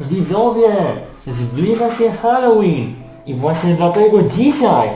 Widzowie, zbliża się Halloween i właśnie dlatego dzisiaj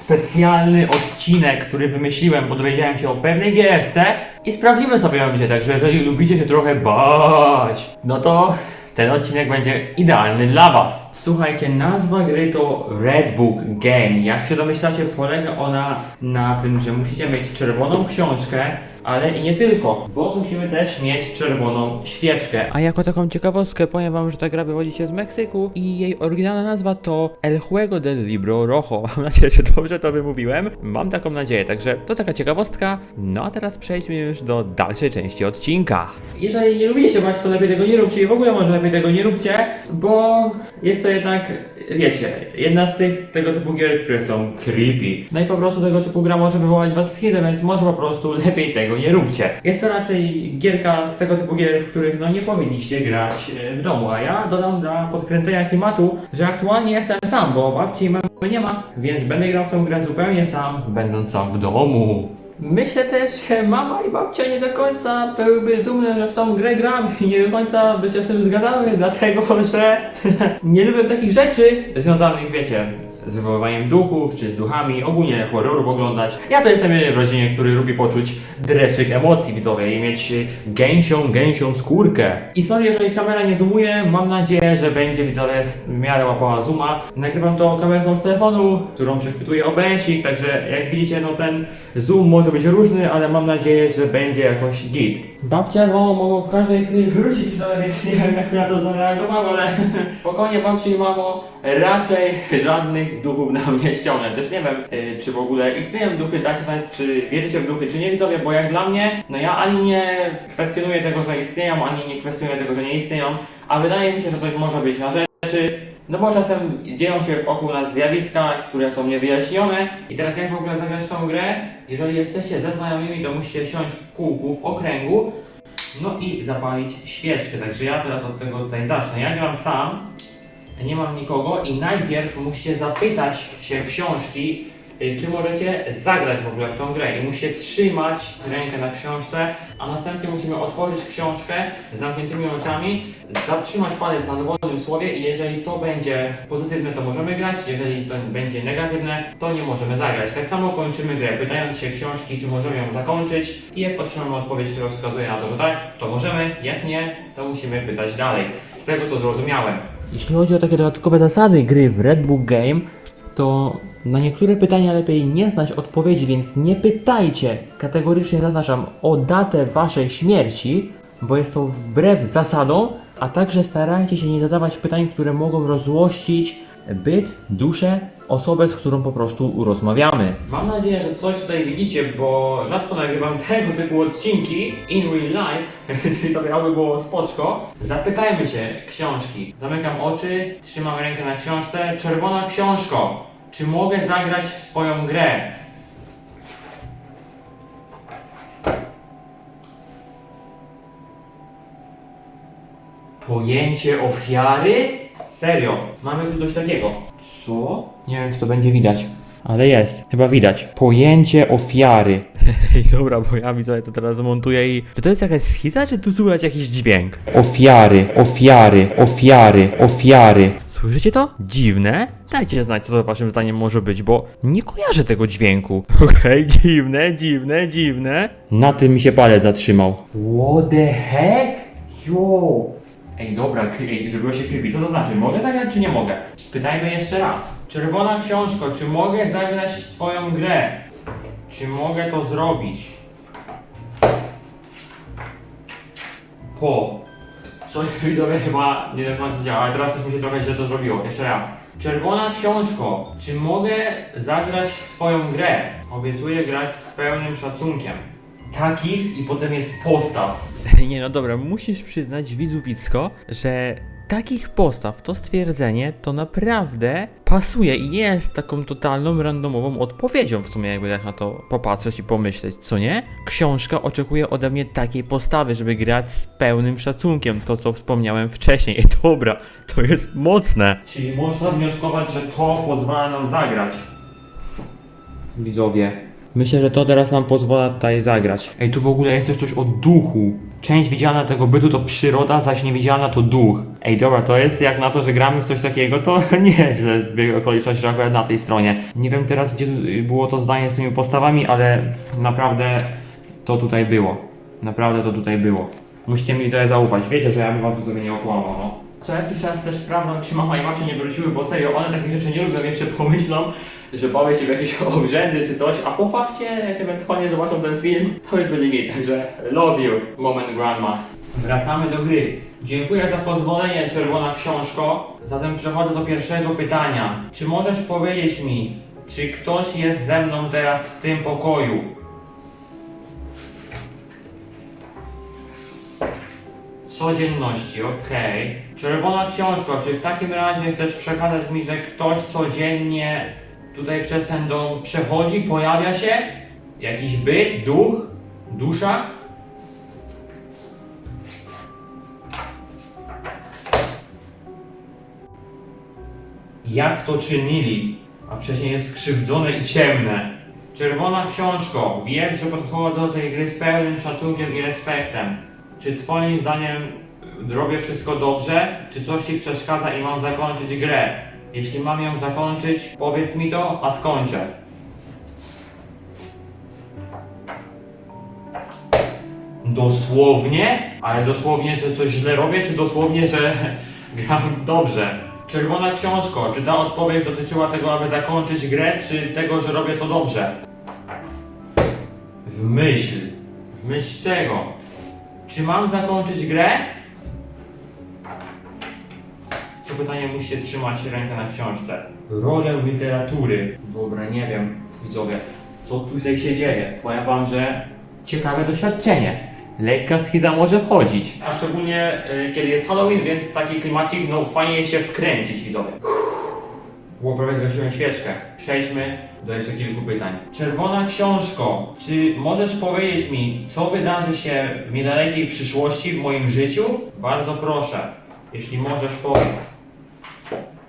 specjalny odcinek, który wymyśliłem, bo dowiedziałem się o pewnej gierce i sprawdzimy sobie ją dzisiaj, także jeżeli lubicie się trochę bać, no to ten odcinek będzie idealny dla was. Słuchajcie, nazwa gry to Red Book Game. Jak się domyślacie, polega ona na tym, że musicie mieć czerwoną książkę, ale i nie tylko, bo musimy też mieć czerwoną świeczkę. A jako taką ciekawostkę powiem wam, że ta gra wywodzi się z Meksyku i jej oryginalna nazwa to El Juego del Libro Rojo. Mam nadzieję, że dobrze to wymówiłem. Mam taką nadzieję, także to taka ciekawostka. No a teraz przejdźmy już do dalszej części odcinka. Jeżeli nie lubicie się bać, to lepiej tego nie róbcie i w ogóle może lepiej tego nie róbcie, bo jest to jednak, wiecie, jedna z tych tego typu gier, które są creepy. No i po prostu tego typu gra może wywołać was schizę, więc może po prostu lepiej tego nie róbcie. Jest to raczej gierka z tego typu gier, w których no nie powinniście grać e, w domu, a ja dodam dla podkręcenia klimatu, że aktualnie jestem sam, bo babci i mamy nie ma, więc będę grał w tą grę zupełnie sam, będąc sam w domu. Myślę też, że mama i babcia nie do końca byłyby dumne, że w tą grę gram i nie do końca by się z tym zgadzały, dlatego że nie lubię takich rzeczy związanych, wiecie, z wywoływaniem duchów, czy z duchami, ogólnie horrorów oglądać. Ja to jestem jeden w rodzinie, który lubi poczuć dreszczyk emocji widzowie i mieć gęsią, gęsią skórkę. I sorry, jeżeli kamera nie zoomuje, mam nadzieję, że będzie widzowie w miarę łapała zooma. Nagrywam to kamerką z telefonu, którą przechwytuje OBS-ik, także jak widzicie, no ten zoom może być różny, ale mam nadzieję, że będzie jakoś git. Babcia z mamą mogą w każdej chwili wrócić widzowie, więc nie wiem jak na to zareagowałem, ale spokojnie babci i mamo, raczej żadnych duchów nam nie ściągnę. Też nie wiem, y, czy w ogóle istnieją duchy, dacie znać, czy wierzycie w duchy, czy nie widzowie, bo jak dla mnie, no ja ani nie kwestionuję tego, że istnieją, ani nie kwestionuję tego, że nie istnieją, a wydaje mi się, że coś może być na rzeczy, no bo czasem dzieją się wokół nas zjawiska, które są niewyjaśnione. I teraz jak w ogóle zagrać tą grę? Jeżeli jesteście ze znajomymi, to musicie siąść w kółku, w okręgu, no i zapalić świeczkę. Także ja teraz od tego tutaj zacznę. Ja gram sam, nie mam nikogo i najpierw musicie zapytać się książki, czy możecie zagrać w ogóle w tą grę i musicie trzymać rękę na książce, a następnie musimy otworzyć książkę z zamkniętymi oczami, zatrzymać palec na dowolnym słowie i jeżeli to będzie pozytywne, to możemy grać, jeżeli to będzie negatywne, to nie możemy zagrać. Tak samo kończymy grę, pytając się książki, czy możemy ją zakończyć i jak otrzymamy odpowiedź, która wskazuje na to, że tak, to możemy, jak nie, to musimy pytać dalej. Z tego co zrozumiałem. Jeśli chodzi o takie dodatkowe zasady gry w Red Book Game, to na niektóre pytania lepiej nie znać odpowiedzi, więc nie pytajcie, kategorycznie zaznaczam, o datę waszej śmierci, bo jest to wbrew zasadom, a także starajcie się nie zadawać pytań, które mogą rozłościć byt, duszę, osobę, z którą po prostu rozmawiamy. Mam nadzieję, że coś tutaj widzicie, bo rzadko nagrywam tego typu odcinki in real life, sobie aby było spoczko. Zapytajmy się książki. Zamykam oczy, trzymam rękę na książce. Czerwona książko, czy mogę zagrać w twoją grę? Pojęcie ofiary? Serio, mamy tu coś takiego. Co? Nie wiem, czy to będzie widać. Ale jest, chyba widać. Pojęcie ofiary. Ej, dobra, bo ja mi sobie to teraz zmontuję i... Czy to jest jakaś schiza, czy tu słychać jakiś dźwięk? Ofiary, ofiary, ofiary, ofiary. Słyszycie to? Dziwne? Dajcie znać, co to waszym zdaniem może być, bo nie kojarzę tego dźwięku. Okej, dziwne, dziwne, dziwne. Na tym mi się palec zatrzymał. What the heck? Yo! Ej, dobra, kry- ej, zrobiło się creepy. Co to znaczy? Mogę zagrać, czy nie mogę? Spytajmy jeszcze raz. Czerwona książko, czy mogę zagrać twoją grę? Czy mogę to zrobić? Po. Coś widzowie chyba nie do końca działa, ale teraz coś mi się trochę źle to zrobiło. Jeszcze raz. Czerwona książko, czy mogę zagrać w twoją grę? Obiecuję grać z pełnym szacunkiem. Takich i potem jest postaw. Nie no dobra, musisz przyznać widzowisko, że takich postaw, to stwierdzenie, to naprawdę pasuje i nie jest taką totalną, randomową odpowiedzią w sumie, jakby tak na to popatrzeć i pomyśleć, co nie? Książka oczekuje ode mnie takiej postawy, żeby grać z pełnym szacunkiem, to co wspomniałem wcześniej. Ej, dobra, to jest mocne. Czyli można wnioskować, że to pozwala nam zagrać. Widzowie, Myślę, że to teraz nam pozwala tutaj zagrać. Ej, tu w ogóle jest też coś o duchu. Część widzialna tego bytu to przyroda, zaś niewidzialna to duch. Ej, dobra, to jest jak na to, że gramy w coś takiego, to nie, że zbieg okoliczności, akurat na tej stronie. Nie wiem teraz, gdzie tu było to zdanie z tymi postawami, ale naprawdę to tutaj było. Naprawdę to tutaj było. Musicie mi tutaj zaufać. Wiecie, że ja bym was sobie nie okłamał, no. Co jakiś czas też sprawdzam, czy mama i babcia nie wróciły, bo serio, one takich rzeczy nie lubią, jeszcze pomyślą, że bawię się w jakieś obrzędy czy coś, a po fakcie, jak ewentualnie zobaczą ten film, to już będzie git, także love you, moment grandma. Wracamy do gry. Dziękuję za pozwolenie, czerwona książko. Zatem przechodzę do pierwszego pytania. Czy możesz powiedzieć mi, czy ktoś jest ze mną teraz w tym pokoju? Codzienności, okej. Czerwona książko, czy w takim razie chcesz przekazać mi, że ktoś codziennie tutaj przez ten dom przechodzi, pojawia się? Jakiś byt, duch, dusza? Jak to czynili? A wcześniej jest skrzywdzone i ciemne. Czerwona książko, wiem, że podchodzę do tej gry z pełnym szacunkiem i respektem. Czy twoim zdaniem robię wszystko dobrze? Czy coś ci przeszkadza i mam zakończyć grę? Jeśli mam ją zakończyć, powiedz mi to, a skończę. Dosłownie? Ale dosłownie, że coś źle robię, czy dosłownie, że gram dobrze? Czerwona książko, czy ta odpowiedź dotyczyła tego, aby zakończyć grę, czy tego, że robię to dobrze? W myśl. W myśl czego? Czy mam zakończyć grę? Co pytanie musicie trzymać rękę na książce. Rolę literatury. Dobra, nie wiem, widzowie, co tutaj się dzieje. Powiem wam, że ciekawe doświadczenie. Lekka schiza może wchodzić. A szczególnie y, kiedy jest Halloween, więc taki klimacik, no fajnie się wkręcić, widzowie. Było prawie zgasiłem świeczkę. Przejdźmy do jeszcze kilku pytań. Czerwona książko, czy możesz powiedzieć mi, co wydarzy się w niedalekiej przyszłości w moim życiu? Bardzo proszę, jeśli możesz powiedz.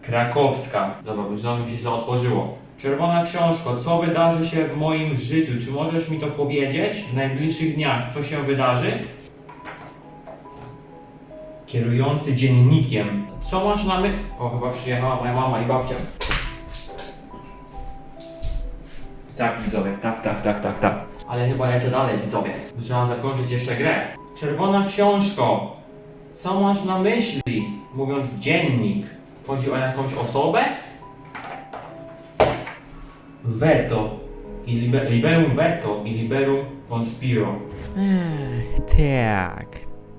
Krakowska. Dobra, bo znowu mi się to otworzyło. Czerwona książko, co wydarzy się w moim życiu? Czy możesz mi to powiedzieć w najbliższych dniach? Co się wydarzy? Kierujący dziennikiem. Co masz na my... O, chyba przyjechała moja mama i babcia. Tak, widzowie, tak, tak, tak, tak, tak. Ale chyba lecę dalej, widzowie. Trzeba zakończyć jeszcze grę. Czerwona książko. Co masz na myśli, mówiąc dziennik? Chodzi o jakąś osobę? Veto. I libe, liberum veto i liberum conspiro. Ech, tak.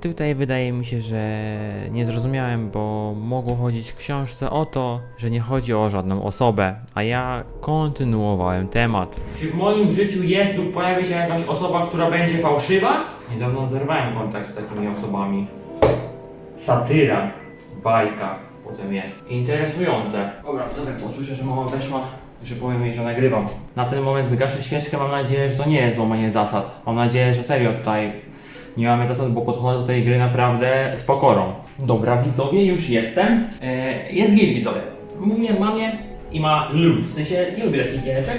Tutaj wydaje mi się, że nie zrozumiałem, bo mogło chodzić w książce o to, że nie chodzi o żadną osobę, a ja kontynuowałem temat. Czy w moim życiu jest lub pojawi się jakaś osoba, która będzie fałszywa? Niedawno zerwałem kontakt z takimi osobami. Satyra, bajka, potem jest. Interesujące. Dobra, co tak posłyszę, że mama weszła, że powiem jej, że nagrywam. Na ten moment wygaszę świeczkę, mam nadzieję, że to nie jest złamanie zasad. Mam nadzieję, że serio tutaj nie mamy zasad, bo podchodzę do tej gry naprawdę z pokorą. Dobra, widzowie, już jestem. E, jest git, widzowie. Mówię mamie i ma luz. W sensie nie lubię takich giereczek,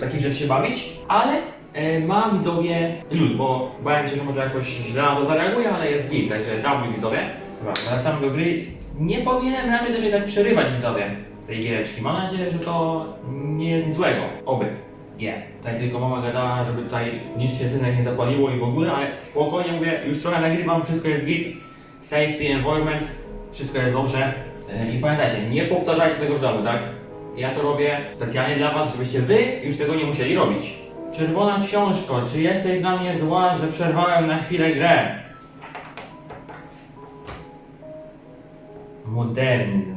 takich rzeczy się bawić, ale e, ma widzowie luz, bo bałem się, że może jakoś źle na to zareaguje, ale jest git, także W widzowie. Dobra, wracamy do gry. Nie powinienem raczej też tak przerywać widzowie tej giereczki. Mam nadzieję, że to nie jest nic złego. Oby. Nie. Tutaj tylko mama gadała, żeby tutaj nic się synek nie zapaliło i w ogóle, ale spokojnie mówię, już trochę nagrywam, wszystko jest git. Safety environment, wszystko jest dobrze. E, I pamiętajcie, nie powtarzajcie tego w domu, tak? Ja to robię specjalnie dla was, żebyście wy już tego nie musieli robić. Czerwona książko, czy jesteś na mnie zła, że przerwałem na chwilę grę? Modernizm.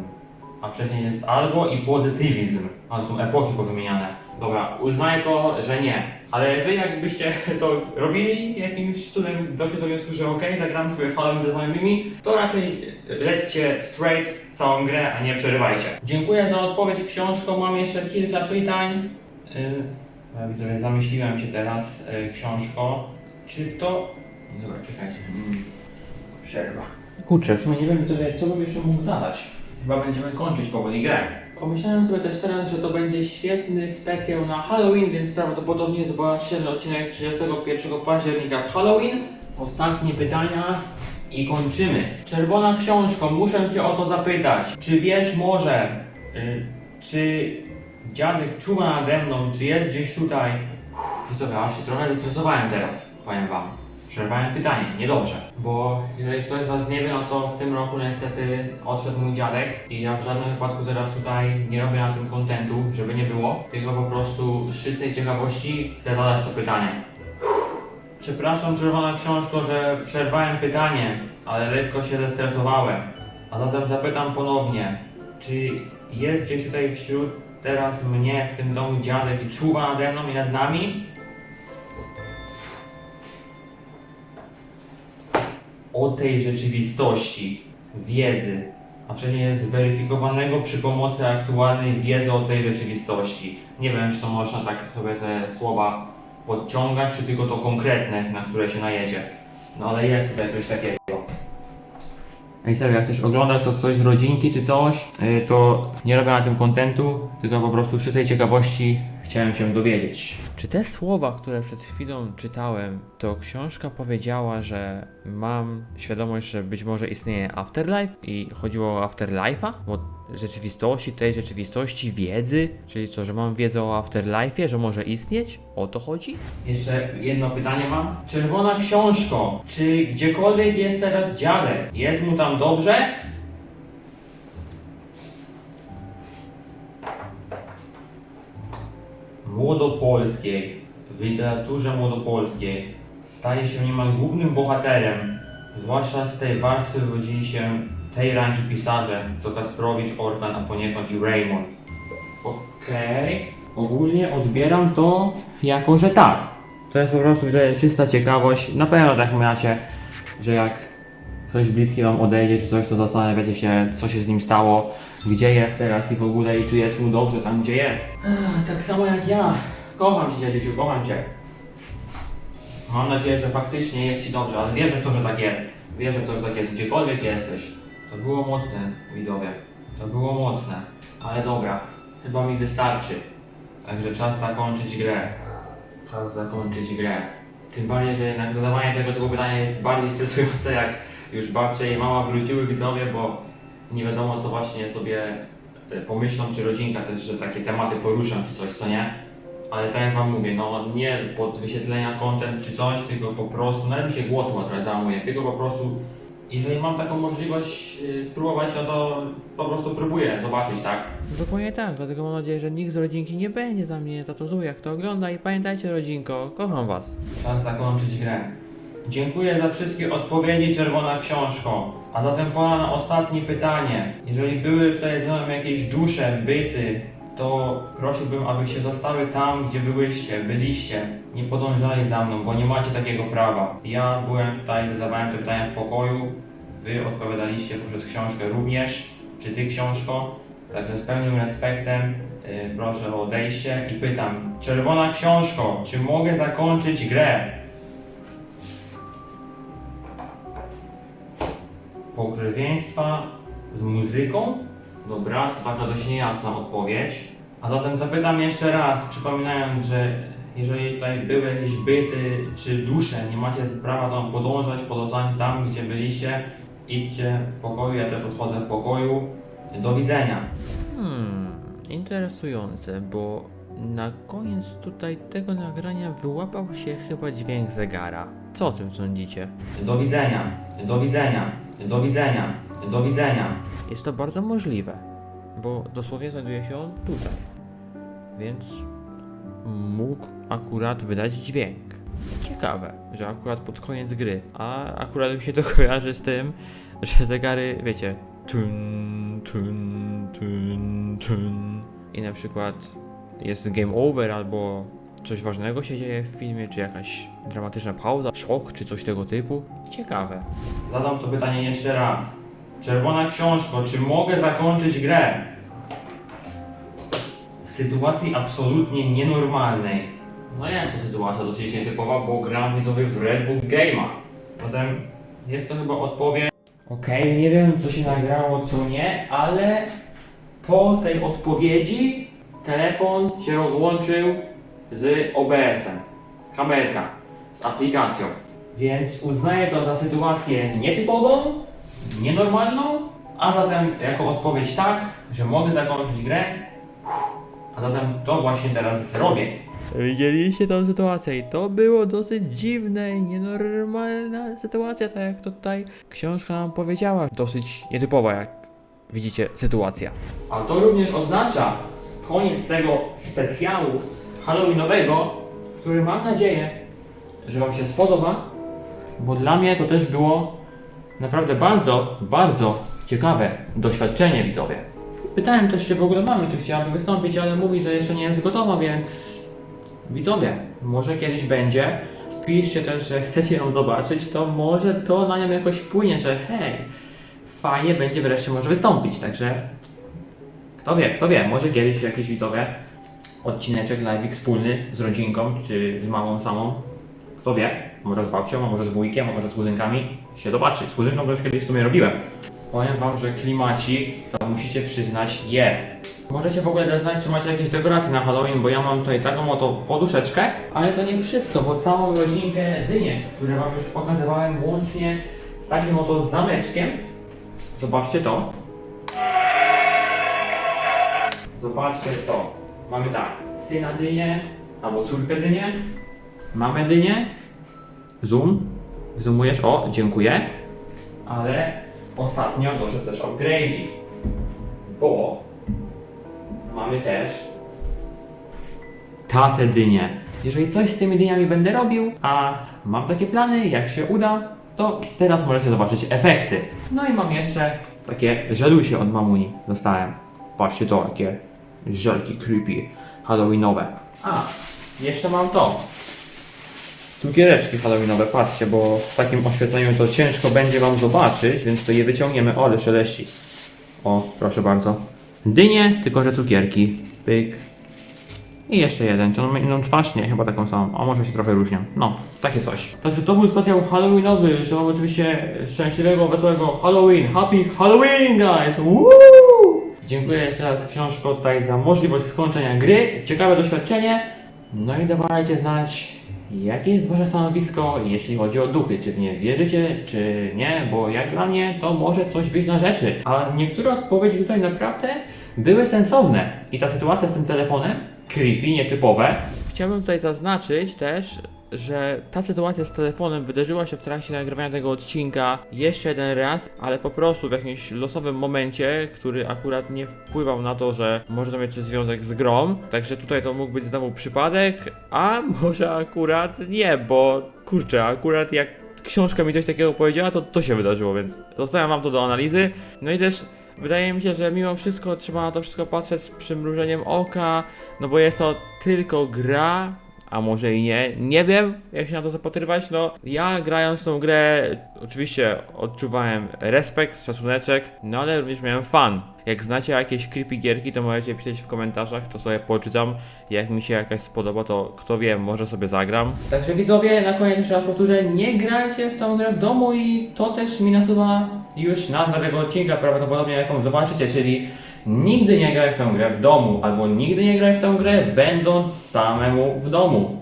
A wcześniej jest albo i pozytywizm. Ale są epoki powymieniane. Dobra, uznaję to, że nie. Ale wy jakbyście to robili jakimś cudem doszli do wniosku, że okej, zagramy sobie Halloween ze znajomymi, to raczej lećcie straight całą grę, a nie przerywajcie. Dziękuję za odpowiedź książką. Mam jeszcze kilka pytań. Yy, widzę, zamyśliłem się teraz yy, książko. Czy to... Dobra, czekajcie. Mm. Przerwa. Kurczę, w sumie nie wiem, co, co bym jeszcze mógł zadać. Chyba będziemy kończyć powoli grę. Pomyślałem sobie też teraz, że to będzie świetny specjal na Halloween, więc prawdopodobnie zobaczymy odcinek 31 października w Halloween. Ostatnie pytania i kończymy. Czerwona książko, muszę Cię o to zapytać. Czy wiesz może, y, czy dziadek czuwa nade mną, czy jest gdzieś tutaj? Uff, Widzowie, aż się trochę zestresowałem teraz, powiem Wam. Przerwałem pytanie, niedobrze. Bo jeżeli ktoś z Was nie wie, no to w tym roku niestety odszedł mój dziadek i ja w żadnym wypadku teraz tutaj nie robię na tym kontentu, żeby nie było, tylko po prostu z czystej ciekawości chcę zadać to pytanie. Przepraszam, czerwona książko, że przerwałem pytanie, ale lekko się zestresowałem. A zatem zapytam ponownie, czy jest gdzieś tutaj wśród teraz mnie w tym domu dziadek i czuwa nade mną i nad nami? O tej rzeczywistości, wiedzy, a wcześniej zweryfikowanego przy pomocy aktualnej wiedzy o tej rzeczywistości. Nie wiem, czy to można tak sobie te słowa podciągać, czy tylko to konkretne, na które się najedzie. No ale jest tutaj coś takiego. Ej serio, jak ktoś ogląda to ktoś z rodzinki czy coś, yy, to nie robię na tym kontentu, tylko po prostu czystej ciekawości chciałem się dowiedzieć. Czy te słowa, które przed chwilą czytałem, to książka powiedziała, że mam świadomość, że być może istnieje afterlife i chodziło o afterlife'a? O rzeczywistości, tej rzeczywistości, wiedzy? Czyli co, że mam wiedzę o afterlife'ie, że może istnieć? O to chodzi? Jeszcze jedno pytanie mam. Czerwona książko, czy gdziekolwiek jest teraz dziadek, jest mu tam dobrze? Młodopolskiej, w literaturze młodopolskiej staje się niemal głównym bohaterem, zwłaszcza z tej warstwy wywodzili się tej ranki pisarze, co Kasprowicz, Orkan, a poniekąd i Raymond. Okej. Ogólnie odbieram to jako, że tak. To jest po prostu że czysta ciekawość. Na pewno tak macie, że jak ktoś bliski wam odejdzie czy coś, to zastanawiacie się, co się z nim stało, gdzie jest teraz i w ogóle i czy jest mu dobrze tam, gdzie jest. tak samo jak ja. Kocham cię, dziadusiu, kocham cię. Mam nadzieję, że faktycznie jest ci dobrze, ale wierzę w to, że tak jest. Wierzę w to, że tak jest, gdziekolwiek jesteś. To było mocne, widzowie. To było mocne. Ale dobra, chyba mi wystarczy. Także czas zakończyć grę. Czas zakończyć grę. Tym bardziej, że jednak zadawanie tego typu pytania jest bardziej stresujące, jak już babcia i mama wróciły widzowie, bo nie wiadomo co właśnie sobie e, pomyślą, czy rodzinka też, że takie tematy poruszą, czy coś, co nie. Ale tak jak wam mówię, no nie pod wyświetlenia content czy coś, tylko po prostu, nawet mi się głos trochę załamuje, tylko po prostu, jeżeli mam taką możliwość y, spróbować, no to po prostu próbuję zobaczyć, tak? Dokładnie tak, dlatego mam nadzieję, że nikt z rodzinki nie będzie za mnie za to zły, jak to ogląda i pamiętajcie rodzinko, kocham was. Czas zakończyć grę. Dziękuję za wszystkie odpowiedzi, Czerwona Książko. A zatem pora na ostatnie pytanie. Jeżeli były tutaj ze jakieś dusze, byty, to prosiłbym, abyście zostały tam, gdzie byłyście, byliście. Nie podążali za mną, bo nie macie takiego prawa. Ja byłem tutaj, zadawałem te pytania w pokoju. Wy odpowiadaliście poprzez książkę również. Czy ty, książko? Także z pełnym respektem yy, proszę o odejście i pytam. Czerwona Książko, czy mogę zakończyć grę? Pokrewieństwa z muzyką? Dobra, to taka dość niejasna odpowiedź. A zatem zapytam jeszcze raz, przypominając, że jeżeli tutaj były jakieś byty czy dusze, nie macie prawa tam podążać, podążać tam, gdzie byliście, idźcie w pokoju, ja też odchodzę w pokoju. Do widzenia. Hmm, interesujące, bo na koniec tutaj tego nagrania wyłapał się chyba dźwięk zegara. Co o tym sądzicie? Do widzenia. Do widzenia. Do widzenia. Do widzenia. Jest to bardzo możliwe, bo dosłownie znajduje się on tutaj. Więc mógł akurat wydać dźwięk. Ciekawe, że akurat pod koniec gry, a akurat mi się to kojarzy z tym, że zegary, wiecie, tun, tun, tun, tun i na przykład jest game over albo coś ważnego się dzieje w filmie, czy jakaś dramatyczna pauza, szok, czy coś tego typu. Ciekawe. Zadam to pytanie jeszcze raz. Czerwona książko, czy mogę zakończyć grę? W sytuacji absolutnie nienormalnej. No jest to sytuacja dosyć nietypowa, bo gram widzowie w Red Bull Game'a. Zatem jest to chyba odpowiedź. Okej, nie wiem co się nagrało, co nie, ale Po tej odpowiedzi telefon się rozłączył z OBS-em. Kamerka z aplikacją. Więc uznaję to za sytuację nietypową, nienormalną, a zatem jako odpowiedź tak, że mogę zakończyć grę. A zatem to właśnie teraz zrobię. Widzieliście tą sytuację i to było dosyć dziwne i nienormalna sytuacja, tak jak tutaj książka nam powiedziała. Dosyć nietypowa, jak widzicie, sytuacja. A to również oznacza koniec tego specjału Halloweenowego, który mam nadzieję, że Wam się spodoba, bo dla mnie to też było naprawdę bardzo, bardzo ciekawe doświadczenie widzowie. Pytałem też się w ogóle mamy, czy chciałaby wystąpić, ale mówi, że jeszcze nie jest gotowa, więc widzowie, może kiedyś będzie. Piszcie też, że chcecie ją zobaczyć, to może to na nią jakoś wpłynie, że hej, fajnie będzie wreszcie może wystąpić, także kto wie, kto wie, może kiedyś jakiś widzowie odcineczek live wspólny z rodzinką, czy z mamą samą, kto wie, może z babcią, a może z wujkiem, a może z kuzynkami się zobaczy. Z kuzynką to już kiedyś w sumie robiłem. Powiem wam, że klimacik, to musicie przyznać, jest. Możecie w ogóle dać znać, czy macie jakieś dekoracje na Halloween, bo ja mam tutaj taką oto poduszeczkę, ale to nie wszystko, bo całą rodzinkę dynie, które wam już pokazywałem łącznie z takim oto zameczkiem. Zobaczcie to. Zobaczcie to. Mamy tak, syna dynię, albo córkę dynię. Mamy dynię. Zoom. Zoomujesz, o, dziękuję. Ale ostatnio doszedł też upgrade. Bo mamy też tatę dynię. Jeżeli coś z tymi dyniami będę robił, a mam takie plany, jak się uda, to teraz możecie zobaczyć efekty. No i mam jeszcze takie żelusie od mamuni dostałem. Patrzcie to, jakie żelki creepy, halloweenowe. A, jeszcze mam to. Cukiereczki halloweenowe, patrzcie, bo w takim oświetleniu to ciężko będzie wam zobaczyć, więc to je wyciągniemy. O, ale szeleści. O, proszę bardzo. Dynie, tylko że cukierki. Pyk. I jeszcze jeden, czy on inną twarz? Nie, chyba taką samą, a może się trochę różnią. No, takie coś. Także to był specjał Halloweenowy, życzę wam oczywiście szczęśliwego, wesołego Halloween. Happy Halloween, guys! Woo! Dziękuję jeszcze raz książko tutaj za możliwość skończenia gry. Ciekawe doświadczenie. No i dawajcie znać, jakie jest wasze stanowisko, jeśli chodzi o duchy. Czy w nie wierzycie, czy nie, bo jak dla mnie to może coś być na rzeczy. A niektóre odpowiedzi tutaj naprawdę były sensowne. I ta sytuacja z tym telefonem, creepy, nietypowe. Chciałbym tutaj zaznaczyć też, że ta sytuacja z telefonem wydarzyła się w trakcie nagrywania tego odcinka jeszcze jeden raz, ale po prostu w jakimś losowym momencie, który akurat nie wpływał na to, że może to mieć związek z grą. Także tutaj to mógł być znowu przypadek, a może akurat nie, bo kurczę, akurat jak książka mi coś takiego powiedziała, to to się wydarzyło, więc zostawiam wam to do analizy. No i też Wydaje mi się, że mimo wszystko trzeba na to wszystko patrzeć z przymrużeniem oka, no bo jest to tylko gra, a może i nie. Nie wiem, jak się na to zapatrywać. No, ja grając tą grę, oczywiście odczuwałem respekt, szacuneczek, no ale również miałem fan. Jak znacie jakieś creepy gierki, to możecie pisać w komentarzach, to sobie poczytam. Jak mi się jakaś spodoba, to kto wie, może sobie zagram. Także widzowie, na koniec jeszcze raz powtórzę, nie grajcie w tą grę w domu i to też mi nasuwa już nazwę tego odcinka prawdopodobnie jaką zobaczycie, czyli nigdy nie graj w tę grę w domu, albo nigdy nie graj w tę grę będąc samemu w domu.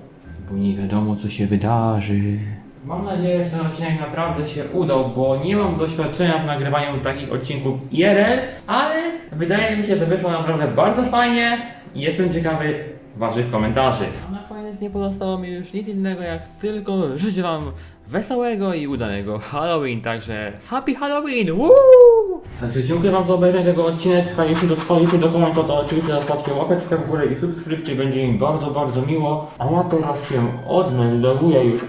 Bo nie wiadomo co się wydarzy. Mam nadzieję, że ten odcinek naprawdę się udał, bo nie mam doświadczenia w nagrywaniu takich odcinków IRL, ale wydaje mi się, że wyszło naprawdę bardzo fajnie i jestem ciekawy Waszych komentarzy. A na koniec nie pozostało mi już nic innego, jak tylko życzyć wam wesołego i udanego Halloween, także Happy Halloween! Woo! Także dziękuję Wam za obejrzenie tego odcineczka. Jeśli dotrwaliście do komentarza, to oczywiście zostawcie łapeczkę w górę i subskrypcję, będzie mi bardzo, bardzo miło. A ja teraz się odmeldowuję już.